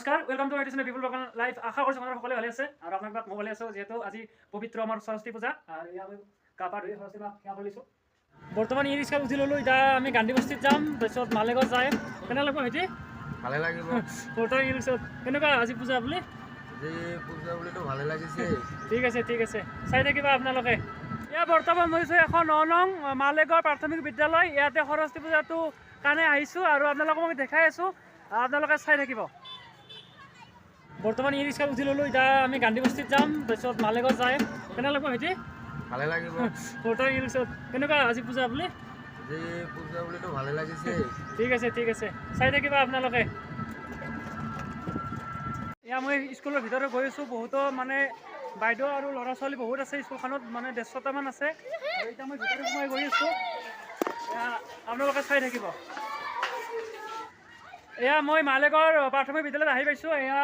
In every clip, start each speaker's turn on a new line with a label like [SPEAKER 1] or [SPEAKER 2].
[SPEAKER 1] নমস্কাৰ welcome to medicine Pipul Bagan live আশা কৰিছোঁ আপোনাৰ সকলোৱে ভালে আছে। আৰু আপোনাক বাদ মই ভালে আছোঁ যিহেতু আজি পবিত্ৰ আমাৰ সৰস্বতী পূজা। আৰু আমি গা পা ধুই সৰস্বতী মাক সেৱা কৰিছোঁ। বৰ্তমান ই ৰিক্সাত উঠি ল'লোঁ এতিয়া আমি গান্ধী বস্তিত যাম তাৰপিছত মালেগাঁও যায়। কেনে লাগিব ভাইটি?
[SPEAKER 2] ভালে লাগিব।
[SPEAKER 1] বৰ্তমান ই ৰিক্সাত কেনেকুৱা আজি পূজা বুলি
[SPEAKER 2] পূজা বুলিতো ভালে লাগিছে।
[SPEAKER 1] ঠিক আছে ঠিক আছে। চাই থাকিবা আপোনালোকে। এয়া বৰ্তমান মই হৈছোঁ এখন ন নং মালেগাঁও প্ৰাথমিক বিদ্যালয় ইয়াতে সৰস্বতী পূজাটো কাৰণে আহিছোঁ আৰু আপোনালোকক মই দেখাই আছোঁ। আপোনালোকে চাই থাকিব। বৰ্তমান ই ৰিক্সাত উঠি ল'লোঁ এতিয়া আমি গান্ধী বস্তিত যাম তাৰপিছত মালেগাঁও যায়। কেনে লাগিব ভাইটি?
[SPEAKER 2] ভালে লাগিব।
[SPEAKER 1] বৰ্তমান ই ৰিক্সাত কেনেকুৱা আজি পূজা বুলি?
[SPEAKER 2] পূজা বুলিতো ভালে লাগিছে।
[SPEAKER 1] ঠিক আছে ঠিক আছে। চাই থাকিবা আপোনালোকে। এয়া মই স্কুলৰ ভিতৰত গৈ আছোঁ বহুতো মানে বাইদেউ আৰু ল'ৰা ছোৱালী বহুত আছে স্কুলখনত মানে ডেৰশটামান আছে। এতিয়া মই ভিতৰত সোমাই গৈ আছোঁ। আপোনালোকে চাই থাকিব। এয়া মই মালেগাঁৱৰ প্ৰাথমিক বিদ্যালয়ত আহি পাইছোঁ। এয়া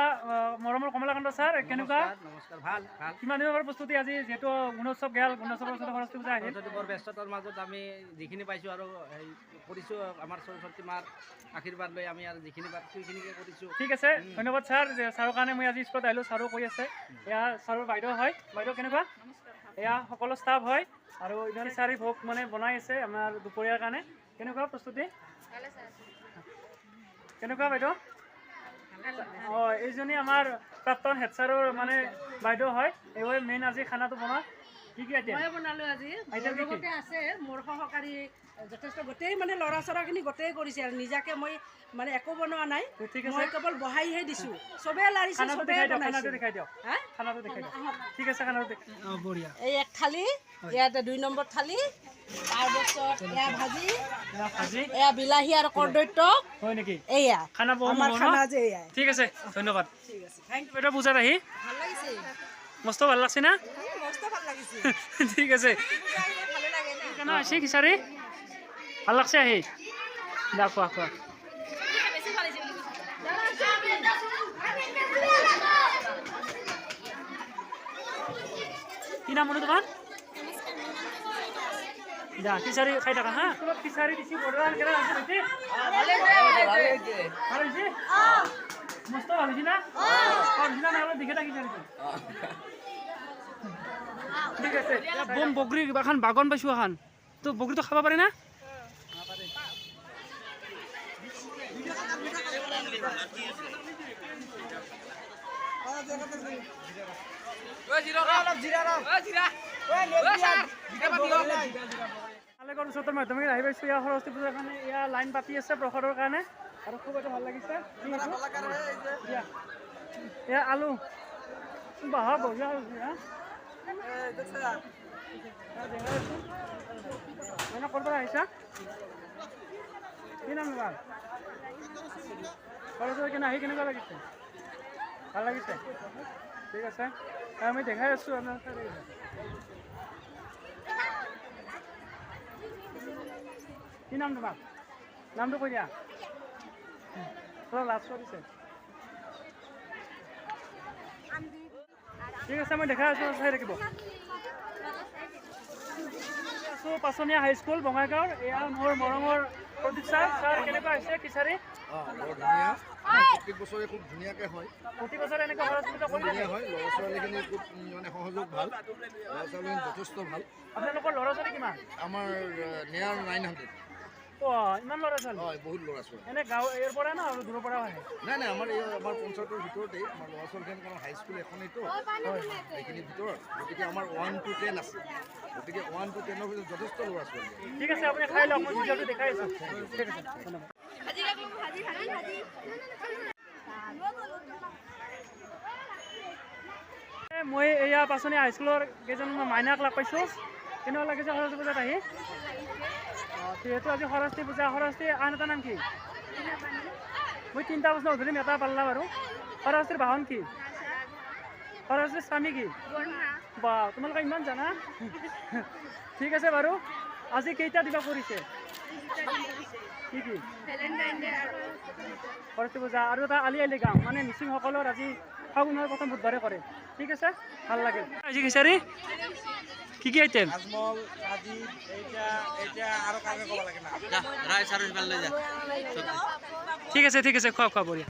[SPEAKER 1] মৰমৰ কমলাকান্ত ছাৰ কেনেকুৱা?
[SPEAKER 3] নমস্কাৰ ভাল ভাল।
[SPEAKER 1] কিমান দিনৰ পৰা প্ৰস্তুতি আজি? যিহেতু গুণোৎসৱ গেল গুণোৎসৱৰ ওচৰতে সৰস্বতী পূজা আহিল।
[SPEAKER 3] বৰ ব্যস্ততাৰ মাজত আমি যিখিনি পাইছোঁ আৰু হেৰি কৰিছোঁ আমাৰ সৰস্বতী মাৰ আশীৰ্বাদ লৈ আমি আৰু যিখিনি পাইছোঁ সেইখিনিকে কৰিছোঁ।
[SPEAKER 1] ঠিক আছে ধন্যবাদ ছাৰ যে ছাৰৰ কাৰণে মই আজি স্কুলত আহিলোঁ ছাৰো কৈ আছে। এয়া ছাৰৰ বাইদেউ হয়। বাইদেউ কেনেকুৱা? এয়া সকলো ষ্টাফ হয়। আৰু ইমান ছাৰি ভোগ মানে বনাই আছে আমাৰ দুপৰীয়াৰ কাৰণে। কেনেকুৱা প্ৰস্তুতি? কেনেকুৱা বাইদেউ? অঁ এইজনী আমাৰ প্ৰাক্তন হেড ছাৰৰ মানে বাইদেউ হয়। এইবাৰ মেইন আজি খানাটো বনোৱা। কি কি আইটেম
[SPEAKER 4] মই বনালো আজি? লগতে আছে মোৰ সহকাৰী যথেষ্ট গোটেই মানে ল'ৰা ছোৱালীখিনি গোটেই কৰিছে আৰু। নিজাকে মই মানে একো বনোৱা নাই। মই কেৱল বহাইহে দিছো। চবে লাৰিছে
[SPEAKER 1] খানাটো
[SPEAKER 4] চবে
[SPEAKER 1] দেখাই দিয়ক
[SPEAKER 4] বনাইছে।
[SPEAKER 1] খানাটো দেখাই দিয়ক।
[SPEAKER 4] হা?
[SPEAKER 1] খানাটো দেখাই দিয়ক। ঠিক আছে খানাটো দেখাই অঁ বঢ়িয়া।
[SPEAKER 4] এই এক থালি ইয়াতে দুই নম্বৰ থালি।
[SPEAKER 1] ঠিক আছে ধন্যবাদ। পূজাত আহি মস্ত ভালো লাগছে না? ঠিক আছে।
[SPEAKER 4] লাগে
[SPEAKER 1] আছে খিচাৰি। ভালো লাগছে আহি। দা খোৱা খোৱা। কি নাম মনে তোমাৰ যা খিচাৰি খাই থাকা হা খিচাৰি দিছি বৰ্ডাৰ কেনে আছে বেটি ভালো হৈছে মস্ত ভালো হৈছে না নহ'লে দেখে থাকি খিচাৰিটো ঠিক আছে বম বগৰী কিবা এখন বাগন পাইছোঁ এখন তো বগৰীটো খাব পাৰে না মালেগাঁৱৰ ওচৰতে মাধ্যমিক আহি পাইছোঁ ইয়াৰ সৰস্বতী পূজাৰ কাৰণে? ইয়াৰ লাইন পাতি আছে প্ৰসাদৰ কাৰণে। আৰু খুব এটা ভালো লাগিছে। এয়া আলু। বাহ বঢ়িয়া মানে ক'ৰ পৰা আহিছা? কি নাম তোমাৰ? কলেজৰ আহি কেনেকুৱা লাগিছে? ভালো লাগিছে? ঠিক আছে। আমি দেখাই আছোঁ। আপোনাৰ কি নাম তোমাৰ? নামটো কৈ দিয়া। অলপ লাজ কৰিছে ঠিক আছে মই দেখাই আছোঁ চাই থাকিব। আছোঁ পাচনীয়া হাইস্কুল বঙাইগাঁৱৰ। এয়া মোৰ মৰমৰ প্ৰদীপ ছাৰ ছাৰ কেনেকুৱা হৈছে খিচাৰি
[SPEAKER 2] অঁ বৰ ধুনীয়া। প্ৰত্যেক বছৰে খুব ধুনীয়াকৈ হয়।
[SPEAKER 1] প্ৰতি বছৰে এনেকুৱা সৰস্বতী পূজা কৰি
[SPEAKER 2] ধুনীয়া
[SPEAKER 1] থাকে
[SPEAKER 2] হয়। ল'ৰা ছোৱালীখিনি খুব উম, মানে সহযোগ ভাল। ল'ৰা ছোৱালীখিনি যথেষ্ট ভাল।
[SPEAKER 1] আপোনালোকৰ ল'ৰা ছোৱালী কিমান?
[SPEAKER 2] আমাৰ নিয়াৰ নাইন হাণ্ড্ৰেড
[SPEAKER 1] অঁ ইমান ল'ৰা ছোৱালী?
[SPEAKER 2] হয় বহুত ল'ৰা ছোৱালী।
[SPEAKER 1] এনে গাঁও ইয়াৰ পৰা না আৰু দূৰৰ পৰাও আহে?
[SPEAKER 2] নাই নাই আমাৰ এই আমাৰ পঞ্চায়তৰ ভিতৰতেই আমাৰ ল'ৰা ছোৱালীখিনি কাৰণ হাইস্কুল এখনেইতো সেইখিনিৰ ভিতৰত গতিকে আমাৰ ওৱান টু টেন আছে। গতিকে ওৱান টু টেনৰ ভিতৰত যথেষ্ট ল'ৰা ছোৱালী আছে।
[SPEAKER 1] ঠিক আছে আপুনি খাই লওক মই ভিডিঅ'টো দেখাই আছোঁ। ঠিক আছে ধন্যবাদ। এ, মই এয়া পাচনি হাইস্কুলৰ কেইজন মাইনাক লগ পাইছোঁ। কেনেকুৱা লাগিছে সৰস্বতী পূজাত আহি? অঁ, যিহেতু আজি সৰস্বতী পূজা সৰস্বতী আন এটা নাম কি? মই তিনিটা বছৰ ধৰিম এটা পাল্লা বাৰু সৰস্বতীৰ বাহন কি? সৰস্বতীৰ স্বামী কি? বা তোমালোকে ইমান জানা? ঠিক আছে বাৰু। আজি কেইটা দিবা কৰিছে কি কি? সৰস্বতী পূজা আৰু এটা আলি আলি গাঁও মানে মিচিংসকলৰ আজি ফাগুনৰ প্ৰথম বুধবাৰে কৰে। ঠিক আছে? ভাল লাগে। আজি খিচাৰি? কি কি আইটেম?
[SPEAKER 3] তাজমহল আজি এতিয়া এতিয়া আৰু কাৰোকে ক'ব লাগে না।
[SPEAKER 1] ঠিক আছে ঠিক আছে খোৱা খোৱা বঢ়িয়া